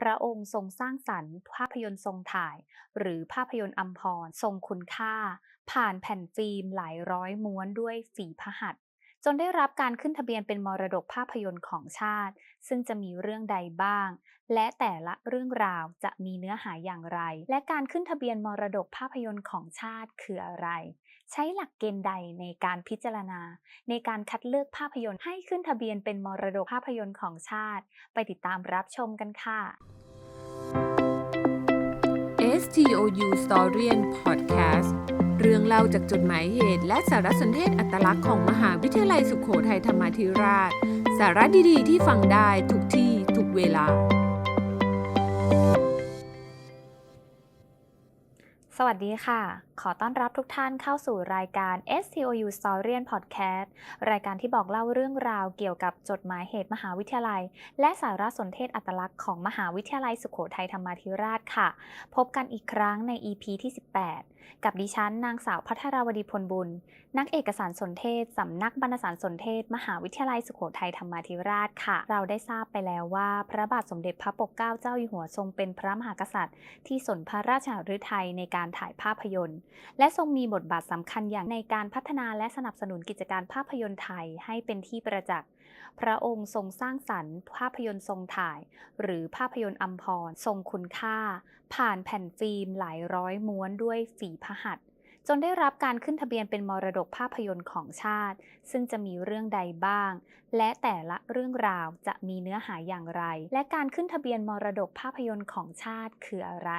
พระองค์ทรงสร้างสรรค์ ภาพยนตร์ทรงถ่าย หรือภาพยนตร์อัมพร ทรงคุณค่า ผ่านแผ่นฟิล์มหลายร้อยม้วนด้วยฝีพระหัตถ์จนได้รับการขึ้นทะเบียนเป็นมรดกภาพยนตร์ของชาติ ซึ่งจะมีเรื่องใดบ้าง และแต่ละเรื่องราวจะมีเนื้อหาอย่างไร และการขึ้นทะเบียนมรดกภาพยนตร์ของชาติคืออะไร ใช้หลักเกณฑ์ใดในการพิจารณา ในการคัดเลือกภาพยนตร์ให้ขึ้นทะเบียนเป็นมรดกภาพยนตร์ของชาติ ไปติดตามรับชมกันค่ะ STOU Storian Podcast เรื่องเล่าจากจดหมายเหตุ และสารสนเทศอัตลักษณ์ของมหาวิทยาลัยสุขโขทัยธรรมาธิราช สาระดีๆ ที่ฟังได้ทุกที่ทุกเวลา สวัสดีค่ะ ขอต้อนรับทุกท่านเข้าสู่รายการ STOU Storian Podcast รายการที่บอกเล่าเรื่องราวเกี่ยวกับจดหมายเหตุมหาวิทยาลัย และสารสนเทศอัตลักษณ์ของมหาวิทยาลัยสุขโขทัยธรรมาธิราชค่ะ พบกันอีกครั้งใน EP ที่ 18 กับดิฉันนางสาวพัทราวดีพลบุญ นักเอกสารสนเทศ สำนักบรรณสารสนเทศ มหาวิทยาลัยสุโขทัยธรรมาธิราชค่ะ เราได้ทราบไปแล้วว่า พระบาทสมเด็จพระปกเกล้าเจ้าอยู่หัวทรงเป็นพระมหากษัตริย์ ที่สนพระราชหฤทัยในการถ่ายภาพยนตร์และทรงมีบทบาทสำคัญอย่างในการพัฒนาและสนับสนุนกิจการภาพยนตร์ไทยให้เป็นที่ประจักษ์ พระองค์ทรงสร้างสรรค์ ภาพยนตร์ทรงถ่าย หรือภาพยนตร์อัมพร ทรงคุณค่า ผ่านแผ่นฟิล์มหลายร้อยม้วนด้วยฝีพระหัตถ์ จนได้รับการขึ้นทะเบียนเป็นมรดกภาพยนตร์ของชาติ ซึ่งจะมีเรื่องใดบ้าง และแต่ละเรื่องราวจะมีเนื้อหาอย่างไร และการขึ้นทะเบียนมรดกภาพยนตร์ของชาติคืออะไร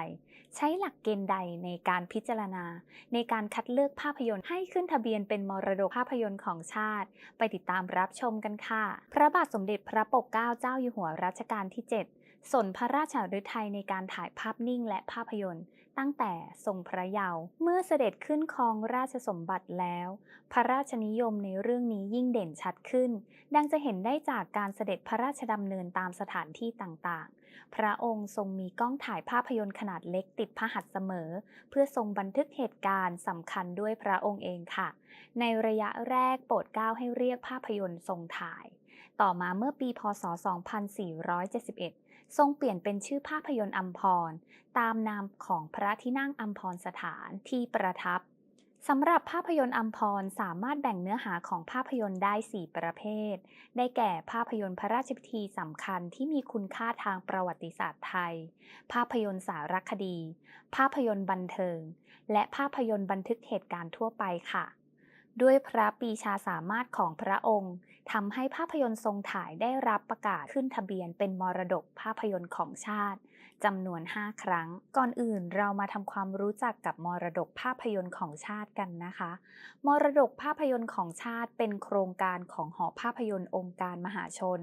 ใช้หลักเกณฑ์ใดในการพิจารณา ในการคัดเลือกภาพยนตร์ให้ขึ้นทะเบียนเป็นมรดกภาพยนตร์ของชาติ ไปติดตามรับชมกันค่ะ พระบาทสมเด็จพระปกเกล้าเจ้าอยู่หัวรัชกาลที่ 7สนพระราชฤทัยในการถ่ายภาพนิ่งและภาพยนตร์ ตั้งแต่ทรงพระเยาว์เมื่อเสด็จขึ้นครองราชสมบัติแล้ว พระราชนิยมในเรื่องนี้ยิ่งเด่นชัดขึ้น ดังจะเห็นได้จากการเสด็จพระราชดำเนินตามสถานที่ต่างๆ พระองค์ทรงมีกล้องถ่ายภาพยนตร์ขนาดเล็กติดพระหัตถ์เสมอ เพื่อทรงบันทึกเหตุการณ์สำคัญด้วยพระองค์เองค่ะ ในระยะแรกโปรดเกล้าให้เรียกภาพยนตร์ทรงถ่าย ต่อมาเมื่อปีพศ 2471 ทรงเปลี่ยนเป็นชื่อภาพยนตร์อัมพร ตามนามของพระที่นั่งอัมพรสถานที่ประทับสำหรับภาพยนตร์อัมพรสามารถแบ่งเนื้อหาของภาพยนตร์ได้ 4 ประเภท ได้แก่ภาพยนตร์พระราชพิธีสำคัญที่มีคุณค่าทางประวัติศาสตร์ไทย ภาพยนตร์สารคดี ภาพยนตร์บันเทิง และภาพยนตร์บันทึกเหตุการณ์ทั่วไปค่ะ ด้วยพระปีชาสามารถของพระองค์ทำให้ภาพยนตร์ทรงถ่ายได้รับประกาศขึ้นทะเบียนเป็นมรดกภาพยนตร์ของชาติจำนวน 5 ครั้ง ก่อนอื่นเรามาทำความรู้จักกับมรดกภาพยนตร์ของชาติกันนะคะ มรดกภาพยนตร์ของชาติเป็นโครงการของหอภาพยนตร์องค์การมหาชน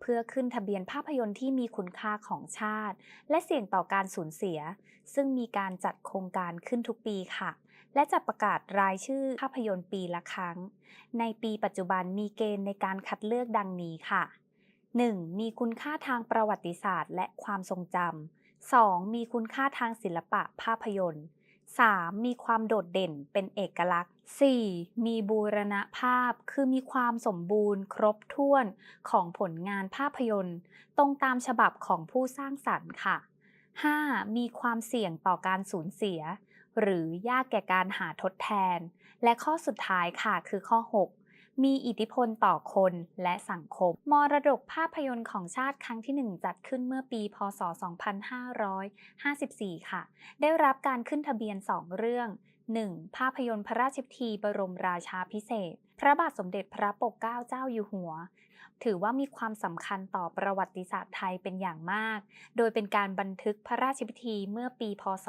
เพื่อขึ้นทะเบียนภาพยนตร์ที่มีคุณค่าของชาติ และเสี่ยงต่อการสูญเสีย ซึ่งมีการจัดโครงการขึ้นทุกปีค่ะ และจะประกาศรายชื่อภาพยนตร์ปีละครั้ง ในปีปัจจุบันมีเกณฑ์ในการคัดเลือกดังนี้ค่ะ 1. มีคุณค่าทางประวัติศาสตร์ และความทรงจำ 2. มีคุณค่าทางศิลปะภาพยนตร์ 3. มีความโดดเด่นเป็นเอกลักษณ์ 4. มีบูรณภาพ คือมีความสมบูรณ์ ครบถ้วนของผลงานภาพยนตร์ ตรงตามฉบับของผู้สร้างสรรค์ค่ะ 5. มีความเสี่ยงต่อการสูญเสีย หรือยากแก่การหาทดแทน และข้อสุดท้ายค่ะคือข้อ 6 มีอิทธิพลต่อคนและสังคม มรดกภาพยนตร์ของชาติครั้งที่ 1 จัดขึ้นเมื่อปี พศ 2554 ค่ะ ได้รับการขึ้นทะเบียน 2 เรื่อง 1. ภาพยนตร์พระราชพิธีบรมราชาพิเศษ พระบาทสมเด็จพระปกเกล้าเจ้าอยู่หัว ถือว่ามีความสำคัญต่อประวัติศาสตร์ไทยเป็นอย่างมาก โดยเป็นการบันทึกพระราชพิธีเมื่อปี พศ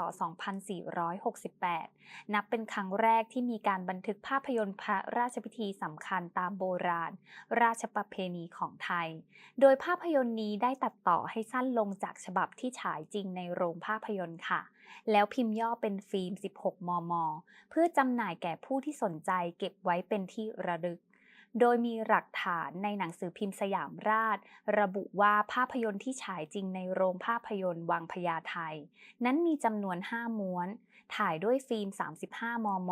2468 นับเป็นครั้งแรกที่มีการบันทึกภาพยนตร์พระราชพิธีสำคัญตามโบราณ ราชประเพณีของไทย โดยภาพยนตร์นี้ได้ตัดต่อให้สั้นลงจากฉบับที่ฉายจริงในโรงภาพยนตร์ค่ะ แล้วพิมพ์ย่อเป็นฟิล์ม 16 มม เพื่อจำหน่ายแก่ผู้ที่สนใจเก็บไว้เป็นที่ระลึก โดยมีหลักฐานในหนังสือพิมพ์สยามราช ระบุว่าภาพยนตร์ที่ฉายจริงในโรงภาพยนตร์วังพญาไทย นั้นมีจำนวน 5 ม้วน ถ่ายด้วยฟิล์ม 35 มม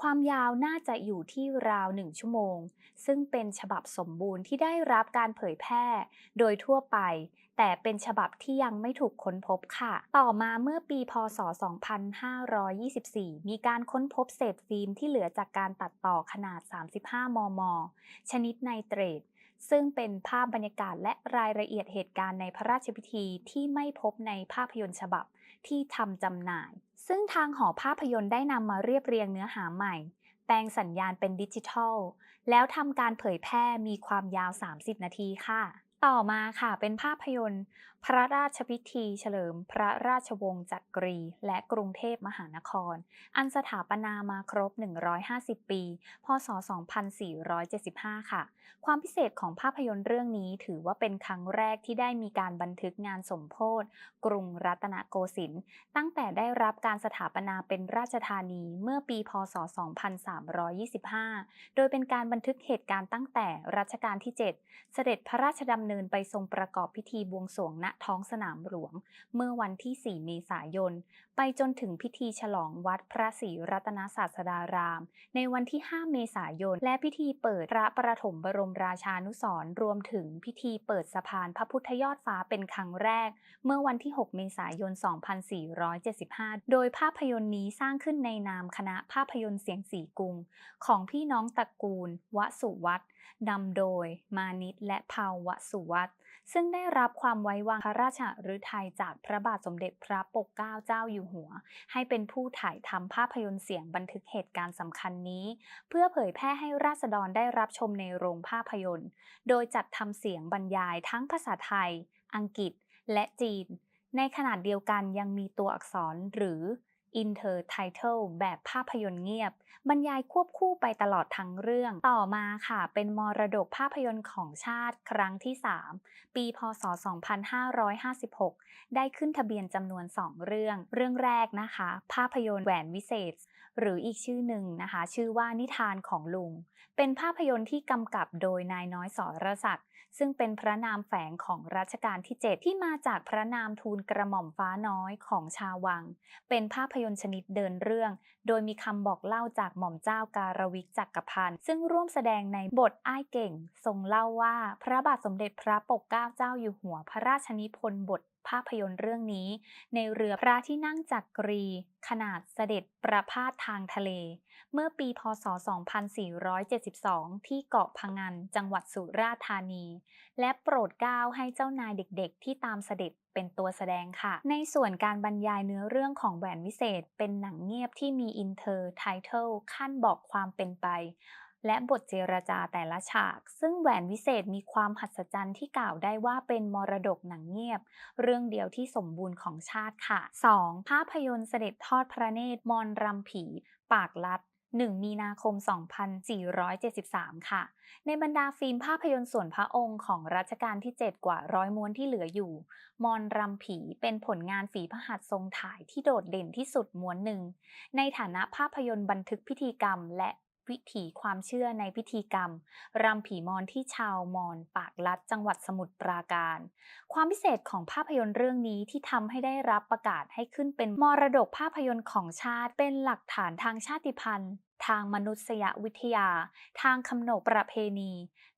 ความยาวน่าจะอยู่ที่ราว 1 ชั่วโมง ซึ่งเป็นฉบับสมบูรณ์ที่ได้รับการเผยแพร่ โดยทั่วไป แต่เป็นฉบับที่ยังไม่ถูกค้นพบค่ะ ต่อมาเมื่อปีพศ 2524 มีการค้นพบเศษฟิล์มที่เหลือจากการตัดต่อขนาด 35 มม ชนิดไนเตรตซึ่งเป็นภาพบรรยากาศและรายละเอียดเหตุการณ์ในพระราชพิธีที่ไม่พบในภาพยนตร์ฉบับที่ทำจำหน่าย ซึ่งทางหอภาพยนตร์ได้นำมาเรียบเรียงเนื้อหาใหม่ แปลงสัญญาณเป็นดิจิทัล แล้วทำการเผยแพร่มีความยาว 30 นาทีค่ะ ต่อมาค่ะเป็นภาพยนตร์ พระราชพิธีเฉลิม พระราชวงศ์จักรี และกรุงเทพมหานคร อันสถาปนามาครบ 150 ปี พศ 2475 ค่ะ ความพิเศษของภาพยนตร์เรื่องนี้ถือว่าเป็นครั้งแรกที่ได้มีการบันทึกงานสมโพธิกรุงรัตนโกสินทร์ตั้งแต่ได้รับการสถาปนาเป็นราชธานีเมื่อปี พศ 2325 โดยเป็นการบันทึกเหตุการณ์ตั้งแต่รัชกาลที่ 7 เสด็จพระราชดำเนินไปทรงประกอบพิธีบวงสรวงณท้องสนามหลวง เมื่อวันที่ 4 เมษายน ไปจนถึงพิธีฉลองวัดพระศรีรัตนศาสดาราม ในวันที่ 5 เมษายน และพิธีเปิดพระประถมบรมราชานุสรณ์รวมถึงพิธีเปิดสะพานพระพุทธยอดฟ้าเป็นครั้งแรก เมื่อวันที่ 6 เมษายน 2475 โดยภาพยนตร์นี้สร้างขึ้นในนามคณะภาพยนตร์เสียงสีกรุง ของพี่น้องตระกูล วสุวัฒน์ นำโดยมานิตและภาวสุวัฒน์ซึ่งได้รับความไว้วางพระราชฤทัยจากพระบาทสมเด็จพระปกเกล้าเจ้าอยู่หัว ให้เป็นผู้ถ่ายทำภาพยนตร์เสียงบันทึกเหตุการณ์สำคัญนี้ เพื่อเผยแพร่ให้ราษฎรได้รับชมในโรงภาพยนตร์ โดยจัดทำเสียงบรรยายทั้งภาษาไทย อังกฤษ และจีน ในขณะเดียวกันยังมีตัวอักษรหรือ Intertitle แบบภาพยนตร์เงียบ บรรยายควบคู่ไปตลอดทั้งเรื่อง ต่อมาค่ะ เป็นมรดกภาพยนตร์ของชาติครั้งที่ 3 ปีพศ 2556 ได้ขึ้นทะเบียนจำนวน 2 เรื่อง เรื่องแรกนะคะ ภาพยนตร์แหวนวิเศษ หรืออีกชื่อหนึ่งนะคะ ชื่อว่านิทานของลุง เป็นภาพยนตร์ที่กำกับโดยนายน้อยสรศักดิ์ซึ่งเป็นพระนามแฝงของรัชกาลที่ 7 ที่มาจากพระนามทูลกระหม่อมฟ้าน้อยของชาววัง เป็นภาพยนตร์ชนิดเดินเรื่อง โดยมีคำบอกเล่าจากหม่อมเจ้าการวิกจักรพันธ์ซึ่งร่วมแสดงในบทอ้ายเก่ง ทรงเล่าว่า พระบาทสมเด็จพระปกเกล้าเจ้าอยู่หัวพระราชนิพนธ์บท ภาพยนตร์เรื่องนี้ ในเรือพระที่นั่งจักรี ขนาดเสด็จประพาสทางทะเล เมื่อปีพศ 2472 ที่เกาะพังงนจังหวัดสุราษฎร์ธานี และโปรดเกล้าให้เจ้านายเด็กๆ ที่ตามเสด็จเป็นตัวแสดงค่ะ ในส่วนการบรรยายเนื้อเรื่องของแหวนวิเศษ เป็นหนังเงียบที่มีอินเทอร์ไทเทลขั้นบอกความเป็นไป และบทเจรจาแต่ละฉาก ซึ่งแหวนวิเศษมีความหัศจรรย์ที่กล่าวได้ว่าเป็นมรดกหนังเงียบ เรื่องเดียวที่สมบูรณ์ของชาติค่ะ 2. ภาพยนตร์เสด็จทอดพระเนตรมอนรำผี ปากลัด1มีนาคม 2473 ค่ะ ในบรรดาฟิล์มภาพยนตร์ส่วนพระองค์ของรัชกาลที่ 7 กว่าร้อยม้วนที่เหลืออยู่ มอนรำผีเป็นผลงานฝีพระหัตถ์ทรงถ่ายที่โดดเด่นที่สุดม้วนหนึ่ง ในฐานะภาพยนตร์บันทึกพิธีกรรม และ วิถีความเชื่อในพิธีกรรม รำผีมอนที่ชาวมอนปากลัดจังหวัดสมุทรปราการ ความพิเศษของภาพยนตร์เรื่องนี้ที่ทำให้ได้รับประกาศให้ขึ้นเป็นมรดกภาพยนตร์ของชาติ เป็นหลักฐานทางชาติพันธุ์ ทางมนุษยวิทยา ทางคำนบประเพณี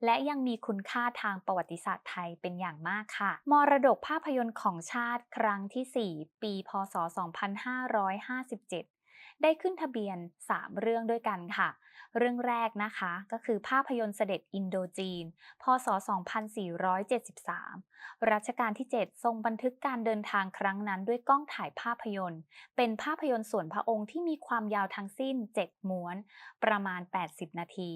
และยังมีคุณค่าทางประวัติศาสตร์ไทยเป็นอย่างมากค่ะ มรดกภาพยนตร์ของชาติครั้งที่ 4 ปี พศ 2557 ได้ขึ้นทะเบียน 3 เรื่องด้วยกันค่ะ เรื่องแรกนะคะก็คือภาพยนตร์เสด็จอินโดจีน พศ 2473 รัชกาลที่ 7 ทรงบันทึกการเดินทางครั้งนั้นด้วยกล้องถ่ายภาพยนตร์ เป็นภาพยนตร์ส่วนพระองค์ที่มีความยาวทั้งสิ้น 7 ม้วน ประมาณ 80 นาที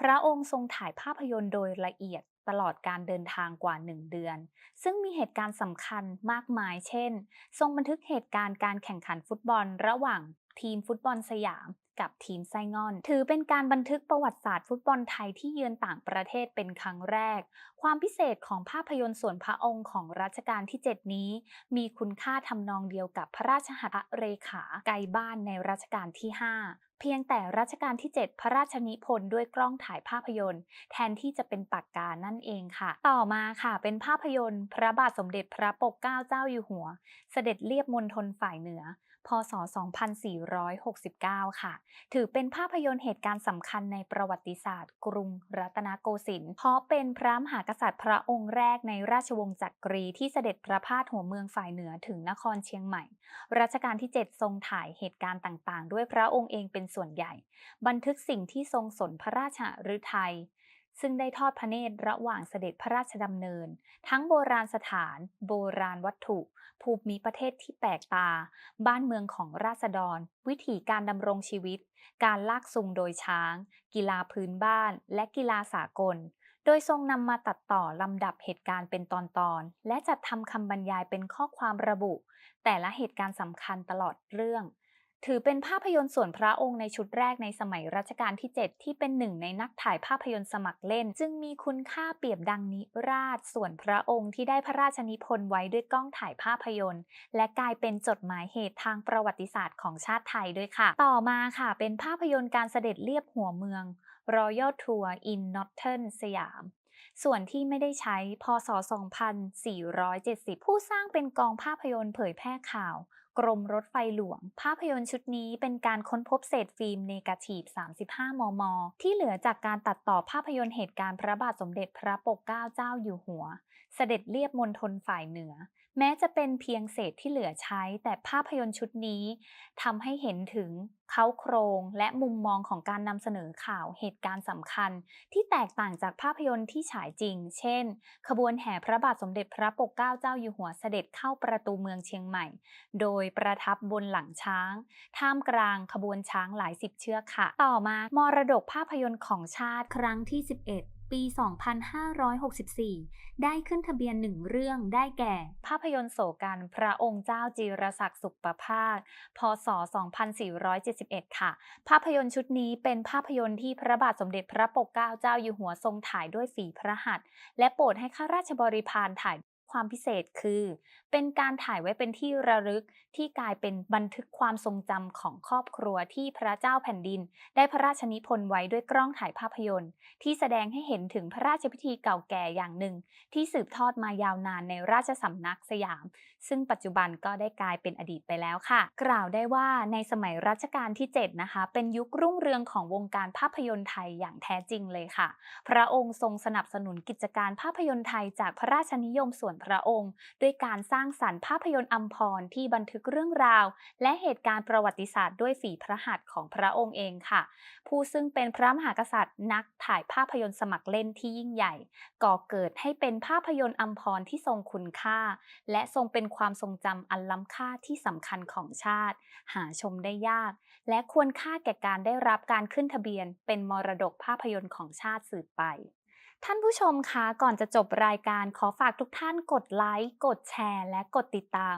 พระองค์ทรงถ่ายภาพยนตร์โดยละเอียดตลอดการเดินทางกว่า 1 เดือน ซึ่งมีเหตุการณ์สำคัญมากมาย เช่น ทรงบันทึกเหตุการณ์การแข่งขันฟุตบอลระหว่าง ทีมฟุตบอลสยามกับทีมไซงอน ถือเป็นการบันทึกประวัติศาสตร์ฟุตบอลไทยที่เยือนต่างประเทศเป็นครั้งแรก ความพิเศษของภาพยนตร์ส่วนพระองค์ของรัชกาลที่ 7 นี้ มีคุณค่าทำนองเดียวกับพระราชหัตถเรขาไกลบ้านในรัชกาลที่ 5เพียงแต่รัชกาลที่ 7 พระราชนิพนธ์ด้วยกล้องถ่ายภาพยนตร์ แทนที่จะเป็นปากกานั่นเองค่ะ ต่อมาค่ะ เป็นภาพยนตร์ พระบาทสมเด็จพระปกเกล้าเจ้าอยู่หัว เสด็จเรียบมณฑลฝ่ายเหนือ พศ 2469 ค่ะ ถือเป็นภาพยนตร์เหตุการณ์สำคัญในประวัติศาสตร์ กรุงรัตนโกสินทร์เพราะเป็นพระมหากษัตริย์พระองค์แรกในราชวงศ์จักรีที่เสด็จประพาสหัวเมืองฝ่ายเหนือถึงนครเชียงใหม่ รัชกาลที่ 7 ทรงถ่ายเหตุการณ์ต่างๆ ด้วยพระองค์เองเป็นส่วนใหญ่ บันทึกสิ่งที่ทรงสนพระราชหฤทัย ซึ่งได้ทอดพระเนตรระหว่างเสด็จพระราชดำเนิน ทั้งโบราณสถาน โบราณวัตถุ ภูมิประเทศที่แปลกตา บ้านเมืองของราษฎร วิถีการดำรงชีวิต การลากซุงโดยช้าง กีฬาพื้นบ้าน และกีฬาสากล โดยทรงนำมาตัดต่อลำดับเหตุการณ์เป็นตอนๆ และจัดทำคำบรรยายเป็นข้อความระบุ แต่ละเหตุการณ์สำคัญตลอดเรื่อง ถือเป็นภาพยนตร์ส่วนพระองค์ในชุดแรกในสมัยรัชกาลที่ 7 ที่เป็นหนึ่งในนักถ่ายภาพยนตร์สมัครเล่น จึงมีคุณค่าเปรียบดังนิราชส่วนพระองค์ที่ได้พระราชนิพนธ์ไว้ด้วยกล้องถ่ายภาพยนตร์ และกลายเป็นจดหมายเหตุทางประวัติศาสตร์ของชาติไทยด้วยค่ะ ต่อมาค่ะ เป็นภาพยนตร์การเสด็จเลียบหัวเมือง Royal Tour in Northern สยามส่วนที่ไม่ได้ใช้ พศ 2470 ผู้สร้างเป็นกองภาพยนตร์เผยแพร่ข่าว กรมรถไฟหลวง ภาพยนตร์ชุดนี้เป็นการค้นพบเศษฟิล์มเนกาทีฟ 35 มม ที่เหลือจากการตัดต่อภาพยนตร์เหตุการณ์พระบาทสมเด็จพระปกเกล้าเจ้าอยู่หัว เสด็จเรียบมณฑลฝ่ายเหนือ แม้จะเป็นเพียงเศษที่เหลือใช้ แต่ภาพยนตร์ชุดนี้ทำให้เห็นถึงเขาโครงและมุมมองของการนำเสนอข่าวเหตุการณ์สำคัญ ที่แตกต่างจากภาพยนตร์ที่ฉายจริง เช่น ขบวนแห่พระบาทสมเด็จพระปกเกล้าเจ้าอยู่หัวเสด็จเข้าประตูเมืองเชียงใหม่ โดยประทับบนหลังช้าง ท่ามกลางขบวนช้างหลายสิบเชือกค่ะ ต่อมามรดกภาพยนตร์ของชาติครั้งที่ 11 ปี 2564 ได้ขึ้นทะเบียนหนึ่งเรื่องได้แก่ ภาพยนตร์โศกันพระองค์เจ้าจีรศักดิ์สุขประภาสพศ 2471 ค่ะ ภาพยนตร์ชุดนี้เป็นภาพยนตร์ที่พระบาทสมเด็จพระปกเกล้าเจ้าอยู่หัวทรงถ่ายด้วยฝีพระหัตถ์และโปรดให้ข้าราชบริพารถ่าย ความพิเศษคือ เป็นการถ่ายไว้เป็นที่ระลึกที่กลายเป็นบันทึกความทรงจำของครอบครัวที่พระเจ้าแผ่นดิน ได้พระราชนิพนธ์ไว้ด้วยกล้องถ่ายภาพยนตร์ ที่แสดงให้เห็นถึงพระราชพิธีเก่าแก่อย่างหนึ่ง ที่สืบทอดมายาวนานในราชสำนักสยาม ซึ่งปัจจุบันก็ได้กลายเป็นอดีตไปแล้วค่ะ กล่าวได้ว่าในสมัยรัชกาลที่ 7 นะคะ เป็นยุครุ่งเรืองของวงการภาพยนตร์ไทยอย่างแท้จริงเลยค่ะ พระองค์ทรงสนับสนุนกิจการภาพยนตร์ไทยจากพระราชนิยมส่วนพระองค์ ด้วยการสร้างสรรค์ภาพยนตร์อัมพรที่บันทึกเรื่องราว และเหตุการณ์ประวัติศาสตร์ด้วยฝีพระหัตถ์ของพระองค์เองค่ะ ผู้ซึ่งเป็นพระมหากษัตริย์นักถ่ายภาพยนตร์สมัครเล่นที่ยิ่งใหญ่ ก่อเกิดให้เป็นภาพยนตร์อัมพรที่ทรงคุณค่า และทรงเป็นความทรงจำอันล้ำค่าที่สำคัญของชาติ หาชมได้ยาก และควรค่าแก่การได้รับการขึ้นทะเบียน เป็นมรดกภาพยนตร์ของชาติสืบไป ท่านผู้ชมคะก่อนจะจบรายการขอฝากทุกท่านกดไลค์กดแชร์ และกดติดตาม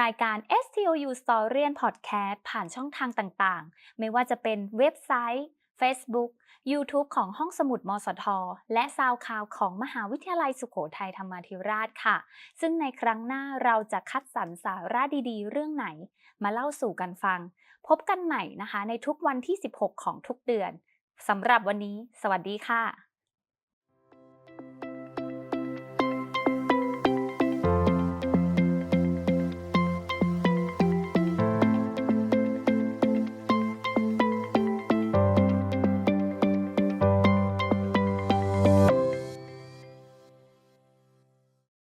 รายการ STOU Story Podcast ผ่านช่องทางต่างๆ ไม่ว่าจะเป็นเว็บไซต์ Facebook YouTube ของห้องสมุดมสท และซาวคลาวของมหาวิทยาลัยสุโขทัยธรรมาธิราชค่ะ ซึ่งในครั้งหน้าเราจะคัดสรรสาระดีๆ เรื่องไหน มาเล่าสู่กันฟัง พบกันใหม่นะคะ ในทุกวันที่ 16 ของทุกเดือนสำหรับวันนี้ สวัสดีค่ะ